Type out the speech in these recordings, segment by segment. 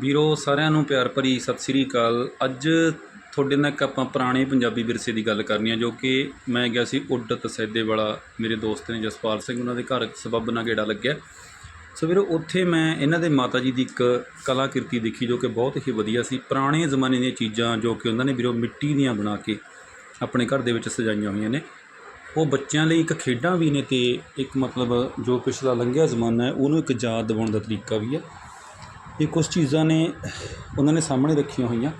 ਵੀਰੋ, ਸਾਰਿਆਂ ਨੂੰ ਪਿਆਰ ਭਰੀ ਸਤਿ ਸ੍ਰੀ ਅਕਾਲ। ਅੱਜ ਤੁਹਾਡੇ ਨਾਲ ਇੱਕ ਆਪਾਂ ਪੁਰਾਣੇ ਪੰਜਾਬੀ ਵਿਰਸੇ ਦੀ ਗੱਲ ਕਰਨੀ ਆ, ਜੋ ਕਿ ਮੈਂ ਗਿਆ ਸੀ ਉੱਡਤ ਸੈਦੇ ਵਾਲਾ, ਮੇਰੇ ਦੋਸਤ ਨੇ ਜਸਪਾਲ ਸਿੰਘ, ਉਹਨਾਂ ਦੇ ਘਰ ਸਬੱਬ ਨਾਲ ਗੇੜਾ ਲੱਗਿਆ। ਸੋ ਵੀਰੋ, ਉੱਥੇ ਮੈਂ ਇਹਨਾਂ ਦੇ ਮਾਤਾ ਜੀ ਦੀ ਇੱਕ ਕਲਾਕ੍ਰਿਤੀ ਦੇਖੀ, ਜੋ ਕਿ ਬਹੁਤ ਹੀ ਵਧੀਆ ਸੀ। ਪੁਰਾਣੇ ਜ਼ਮਾਨੇ ਦੀਆਂ ਚੀਜ਼ਾਂ, ਜੋ ਕਿ ਉਹਨਾਂ ਨੇ ਵੀਰੋ ਮਿੱਟੀ ਦੀਆਂ ਬਣਾ ਕੇ ਆਪਣੇ ਘਰ ਦੇ ਵਿੱਚ ਸਜਾਈਆਂ ਹੋਈਆਂ ਨੇ। ਉਹ ਬੱਚਿਆਂ ਲਈ ਇੱਕ ਖੇਡਾਂ ਵੀ ਨੇ ਤੇ ਇੱਕ ਮਤਲਬ ਜੋ ਪਿਛਲਾ ਲੰਘਿਆ ਜ਼ਮਾਨਾ ਹੈ, ਉਹਨੂੰ ਇੱਕ ਯਾਦ ਦਿਵਾਉਣ ਦਾ ਤਰੀਕਾ ਵੀ ਹੈ। ਇਹ ਕੁਝ ਚੀਜ਼ਾਂ ਨੇ ਉਹਨਾਂ ਨੇ ਸਾਹਮਣੇ ਰੱਖੀਆਂ ਹੋਈਆਂ,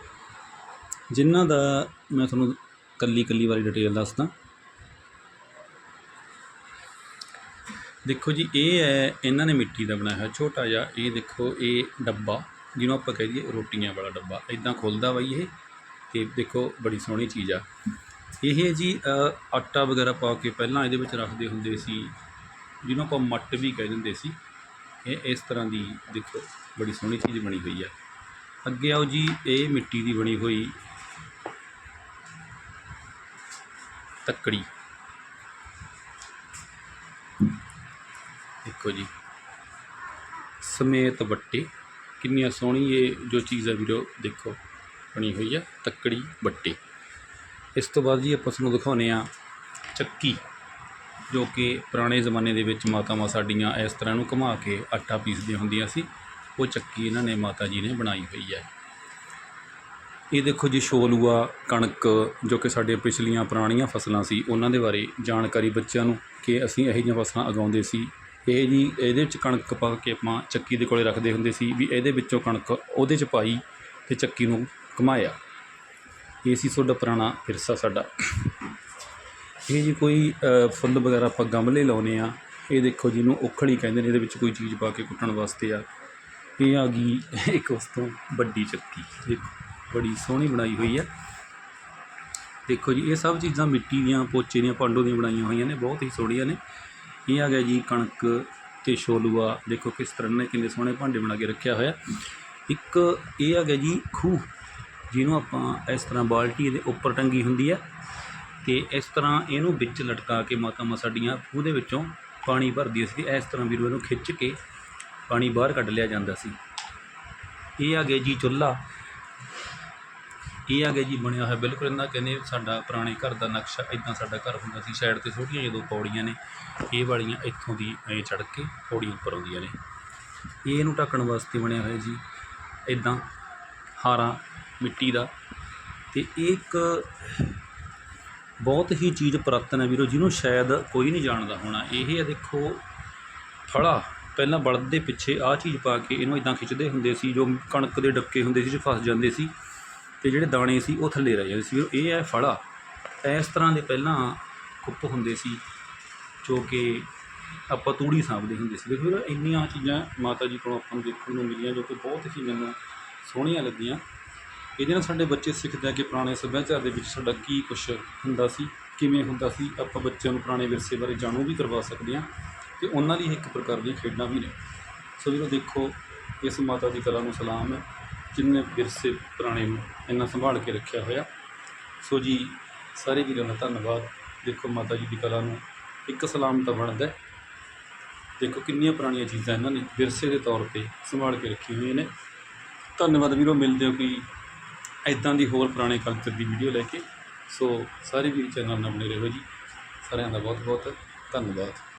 ਜਿਨ੍ਹਾਂ ਦਾ ਮੈਂ ਤੁਹਾਨੂੰ ਕੱਲੀ ਕੱਲੀ ਵਾਰੀ ਡਿਟੇਲ ਦੱਸਦਾ। ਦੇਖੋ ਜੀ, ਇਹ ਹੈ, ਇਹਨਾਂ ਨੇ ਮਿੱਟੀ ਦਾ ਬਣਾਇਆ ਹੋਇਆ, ਛੋਟਾ ਜਿਹਾ, ਇਹ ਦੇਖੋ, ਇਹ ਡੱਬਾ, ਜਿਹਨੂੰ ਆਪਾਂ ਕਹਿ ਦਈਏ ਰੋਟੀਆਂ ਵਾਲਾ ਡੱਬਾ ਇਦਾਂ ਖੁੱਲਦਾ ਵਾ ਇਹ, ਤੇ ਦੇਖੋ, ਬੜੀ ਸੋਹਣੀ ਚੀਜ਼ ਆ। ਇਹ ਜੀ ਆਟਾ ਵਗੈਰਾ ਪਾ ਕੇ ਪਹਿਲਾਂ ਇਹਦੇ ਵਿੱਚ ਰੱਖਦੇ ਹੁੰਦੇ ਸੀ, ਜਿਹਨੂੰ ਆਪਾਂ ਮੱਟ ਵੀ ਕਹਿ ਦਿੰਦੇ ਸੀ। ਇਹ ਇਸ ਤਰ੍ਹਾਂ ਦੀ, ਦੇਖੋ ਬੜੀ ਸੋਹਣੀ ਚੀਜ਼ ਬਣੀ ਹੋਈ ਆ। ਅੱਗੇ ਆਓ ਜੀ, ਇਹ ਮਿੱਟੀ ਦੀ ਬਣੀ ਹੋਈ ਤੱਕੜੀ। ਦੇਖੋ ਜੀ, ਸਮੇਤ ਵੱਟੇ ਕਿੰਨੀਆਂ ਸੋਹਣੀ ਇਹ ਜੋ ਚੀਜ਼ ਹੈ ਵੀਰੋ, ਦੇਖੋ, ਬਣੀ ਹੋਈ ਆ, ਤੱਕੜੀ ਵੱਟੇ ਇਸ ਤੋਂ ਬਾਅਦ ਜੀ ਆਪਾਂ ਤੁਹਾਨੂੰ ਦਿਖਾਉਂਦੇ ਆ ਚੱਕੀ, ਜੋ ਕਿ ਪੁਰਾਣੇ ਜ਼ਮਾਨੇ ਦੇ ਵਿੱਚ ਮਾਤਾਵਾਂ ਸਾਡੀਆਂ ਇਸ ਤਰ੍ਹਾਂ ਨੂੰ ਘੁਮਾ ਕੇ ਆਟਾ ਪੀਸਦੀਆਂ ਹੁੰਦੀਆਂ ਸੀ। ਉਹ ਚੱਕੀ ਇਹਨਾਂ ਨੇ ਮਾਤਾ ਜੀ ਨੇ ਬਣਾਈ ਹੋਈ ਹੈ। ਇਹ ਦੇਖੋ ਜੀ ਛੋਲੂਆ, ਕਣਕ, ਜੋ ਕਿ ਸਾਡੇ ਪਿਛਲੀਆਂ ਪੁਰਾਣੀਆਂ ਫਸਲਾਂ ਸੀ, ਉਹਨਾਂ ਦੇ ਬਾਰੇ ਜਾਣਕਾਰੀ ਬੱਚਿਆਂ ਨੂੰ ਕਿ ਅਸੀਂ ਇਹੋ ਜਿਹੀਆਂ ਫਸਲਾਂ ਉਗਾਉਂਦੇ ਸੀ। ਇਹ ਜੀ ਇਹਦੇ ਵਿੱਚ ਕਣਕ ਪਾ ਕੇ ਆਪਾਂ ਚੱਕੀ ਦੇ ਕੋਲੇ ਰੱਖਦੇ ਹੁੰਦੇ ਸੀ ਵੀ ਇਹਦੇ ਵਿੱਚੋਂ ਕਣਕ ਉਹਦੇ 'ਚ ਪਾਈ ਤੇ ਚੱਕੀ ਨੂੰ ਘੁਮਾਇਆ। ਇਹ ਸੀ ਤੁਹਾਡਾ ਪੁਰਾਣਾ ਵਿਰਸਾ ਸਾਡਾ। ਇਹ ਜੀ ਕੋਈ ਫੁੱਲ ਵਗੈਰਾ ਆਪਾਂ ਗਮਲੇ ਲਾਉਨੇ ਆ ਇਹ ਦੇਖੋ ਜਿਹਨੂੰ ਇਹਨੂੰ ਉਖਲੀ ਕਹਿੰਦੇ ਨੇ, ਇਹਦੇ ਵਿੱਚ ਕੋਈ ਚੀਜ਼ ਪਾ ਕੇ ਕੁੱਟਣ ਵਾਸਤੇ ਆ। ਇਹ ਆ ਗਈ ਇੱਕ ਉਸ ਤੋਂ ਵੱਡੀ ਚੱਕੀ। ਦੇਖੋ ਬੜੀ ਸੋਹਣੀ ਬਣਾਈ ਹੋਈ ਹੈ। ਦੇਖੋ ਜੀ, ਇਹ ਸਭ ਚੀਜ਼ਾਂ ਮਿੱਟੀ ਦੀਆਂ, ਪੋਚੇ ਦੀਆਂ ਪਾਂਡੋ ਦੀਆਂ ਬਣਾਈਆਂ ਹੋਈਆਂ ਨੇ, ਬਹੁਤ ਹੀ ਸੋਹਣੀਆਂ ਨੇ। ਇਹ ਆ ਗਿਆ ਜੀ ਕਣਕ ਤੇ ਛੋਲੂਆ। ਦੇਖੋ ਕਿਸ ਤਰ੍ਹਾਂ ਨੇ ਕਿੰਨੇ ਸੋਹਣੇ ਭਾਂਡੇ ਬਣਾ ਕੇ ਰੱਖਿਆ ਹੋਇਆ। ਇੱਕ ਇਹ ਆ ਗਿਆ ਜੀ ਖੂਹ, ਜਿਹਨੂੰ ਆਪਾਂ ਇਸ ਤਰ੍ਹਾਂ ਬਾਲਟੀ ਦੇ ਉੱਪਰ ਟੰਗੀ ਹੁੰਦੀ ਹੈ ਤੇ ਇਸ ਤਰ੍ਹਾਂ ਇਹਨੂੰ ਵਿੱਚ ਲਟਕਾ ਕੇ ਮਾਤਾ ਮਾ ਸਾਡੀਆਂ ਖੂਹ ਦੇ ਵਿੱਚੋਂ ਪਾਣੀ ਭਰਦੀਆਂ ਸੀ ਤੇ ਇਸ ਤਰ੍ਹਾਂ ਵੀਰੋ ਇਹਨੂੰ ਖਿੱਚ ਕੇ ਪਾਣੀ ਬਾਹਰ ਕੱਢ ਲਿਆ ਜਾਂਦਾ ਸੀ। ਇਹ ਆ ਗਿਆ ਜੀ ਚੁੱਲ੍ਹਾ। ਇਹ ਆ ਗਿਆ ਜੀ ਬਣਿਆ ਹੋਇਆ। ਬਿਲਕੁਲ ਇਹਨਾਂ ਕਹਿੰਦੇ ਸਾਡਾ ਪੁਰਾਣੇ ਘਰ ਦਾ ਨਕਸ਼ਾ ਇਦਾਂ ਸਾਡਾ ਘਰ ਹੁੰਦਾ ਸੀ। ਸਾਈਡ ਤੇ ਛੋਟੀਆਂ ਜਦੋਂ ਪੌੜੀਆਂ ਨੇ। ਇਹ ਵਾਲੀਆਂ ਇੱਥੋਂ ਦੀ ਐ ਚੜ੍ਹ ਕੇ ਪੌੜੀਆਂ ਉੱਪਰ ਆਉਂਦੀਆਂ ਨੇ। ਇਹ ਇਹਨੂੰ ਢੱਕਣ ਵਾਸਤੇ ਬਣਿਆ ਹੋਇਆ ਜੀ। ਇਦਾਂ ਹਾਰਾ ਮਿੱਟੀ ਦਾ। ਤੇ ਇਹ ਇੱਕ ਬਹੁਤ ਹੀ ਚੀਜ਼ ਪੁਰਾਤਨ ਹੈ ਵੀਰੋ, ਜਿਹਨੂੰ ਸ਼ਾਇਦ ਕੋਈ ਨਹੀਂ ਜਾਣਦਾ ਹੋਣਾ। ਇਹ ਹੈ ਦੇਖੋ ਫੜਾ ਪਹਿਲਾਂ ਬਲਦ ਦੇ ਪਿੱਛੇ ਆਹ ਚੀਜ਼ ਪਾ ਕੇ ਇਹਨੂੰ ਇਦਾਂ ਖਿੱਚਦੇ ਹੁੰਦੇ ਸੀ, ਜੋ ਕਣਕ ਦੇ ਡੱਕੇ ਹੁੰਦੇ ਸੀ, ਜੋ ਫਸ ਜਾਂਦੇ ਸੀ, ਤੇ ਜਿਹੜੇ ਦਾਣੇ ਸੀ ਉਹ ਥੱਲੇ ਰਹਿ ਜਾਂਦੇ ਸੀ। ਇਹ ਹੈ ਫੜਾ। ਇਸ ਤਰ੍ਹਾਂ ਦੇ ਪਹਿਲਾਂ ਕੁੱਪ ਹੁੰਦੇ ਸੀ, ਜੋ ਕਿ ਆਪਾਂ ਤੂੜੀ ਸਾਂਭਦੇ ਹੁੰਦੇ ਸੀ। ਦੇਖੋ ਇੰਨੀਆਂ ਚੀਜ਼ਾਂ ਮਾਤਾ ਜੀ ਕੋਲੋਂ ਆਪਾਂ ਨੂੰ ਦੇਖਣ ਨੂੰ ਮਿਲੀਆਂ, ਜੋ ਕਿ ਬਹੁਤ ਹੀ ਮੈਨੂੰ ਸੋਹਣੀਆਂ ਲੱਗੀਆਂ। ਇਹਦੇ ਨਾਲ ਸਾਡੇ ਬੱਚੇ ਸਿੱਖਦੇ ਆ ਕਿ ਪੁਰਾਣੇ ਸੱਭਿਆਚਾਰ ਦੇ ਵਿੱਚ ਸਾਡਾ ਕੀ ਕੁਝ ਹੁੰਦਾ ਸੀ, ਕਿਵੇਂ ਹੁੰਦਾ ਸੀ, ਆਪਾਂ ਬੱਚਿਆਂ ਨੂੰ ਪੁਰਾਣੇ ਵਿਰਸੇ ਬਾਰੇ ਜਾਣੂ ਵੀ ਕਰਵਾ ਸਕਦੇ ਹਾਂ ਤੇ ਉਹਨਾਂ ਲਈ ਇੱਕ ਪ੍ਰਕਾਰ ਦੀਆਂ ਖੇਡਾਂ ਵੀ ਨੇ। ਸੋ ਜਦੋਂ ਦੇਖੋ, ਇਸ ਮਾਤਾ ਦੀ ਕਲਾ ਨੂੰ ਸਲਾਮ ਹੈ ਜਿਨਨੇ ਵਿਰਸੇ ਪੁਰਾਣੇ ਨੂੰ ਇੰਨਾ ਸੰਭਾਲ ਕੇ ਰੱਖਿਆ ਹੋਇਆ। ਸੋ ਜੀ, ਸਾਰੇ ਵੀਰਾਂ ਦਾ ਧੰਨਵਾਦ। ਦੇਖੋ ਮਾਤਾ ਜੀ ਦੀ ਕਲਾ ਨੂੰ ਇੱਕ ਸਲਾਮ ਤਾਂ ਬਣਦਾ ਦੇਖੋ ਕਿੰਨੀਆਂ ਪੁਰਾਣੀਆਂ ਚੀਜ਼ਾਂ ਇਹਨਾਂ ਨੇ ਵਿਰਸੇ ਦੇ ਤੌਰ ਤੇ ਸੰਭਾਲ ਕੇ ਰੱਖੀਆਂ ਹੋਈਆਂ ਨੇ। ਧੰਨਵਾਦ ਵੀਰੋ, ਮਿਲਦੇ ਹੋ ਕੋਈ ਐਦਾਂ ਦੀ ਹੋਰ ਪੁਰਾਣੇ ਕਲਚਰ ਦੀ ਵੀਡੀਓ ਲੈ ਕੇ। ਸੋ ਸਾਰੇ ਵੀਰ ਚੈਨਲ ਨਾਲ ਬਣੇ ਰਹੋ ਜੀ। ਸਾਰਿਆਂ ਦਾ ਬਹੁਤ ਬਹੁਤ ਧੰਨਵਾਦ।